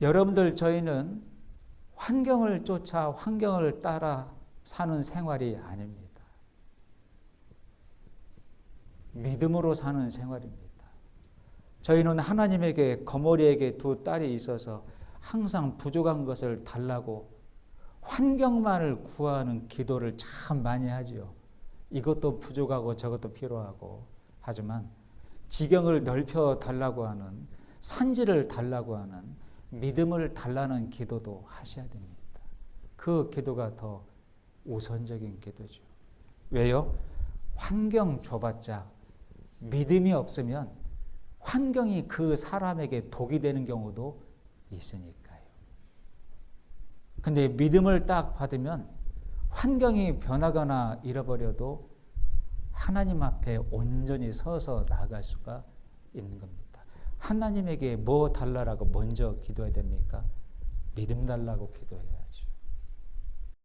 여러분들 저희는 환경을 쫓아 환경을 따라 사는 생활이 아닙니다. 믿음으로 사는 생활입니다. 저희는 하나님에게 거머리에게 두 딸이 있어서 항상 부족한 것을 달라고 환경만을 구하는 기도를 참 많이 하지요. 이것도 부족하고 저것도 필요하고 하지만 지경을 넓혀 달라고 하는 산지를 달라고 하는 믿음을 달라는 기도도 하셔야 됩니다. 그 기도가 더 우선적인 기도죠. 왜요? 환경 줘봤자 믿음이 없으면 환경이 그 사람에게 독이 되는 경우도 있으니까요. 근데 믿음을 딱 받으면 환경이 변하거나 잃어버려도 하나님 앞에 온전히 서서 나아갈 수가 있는 겁니다. 하나님에게 뭐 달라라고 먼저 기도해야 됩니까? 믿음 달라고 기도해야죠.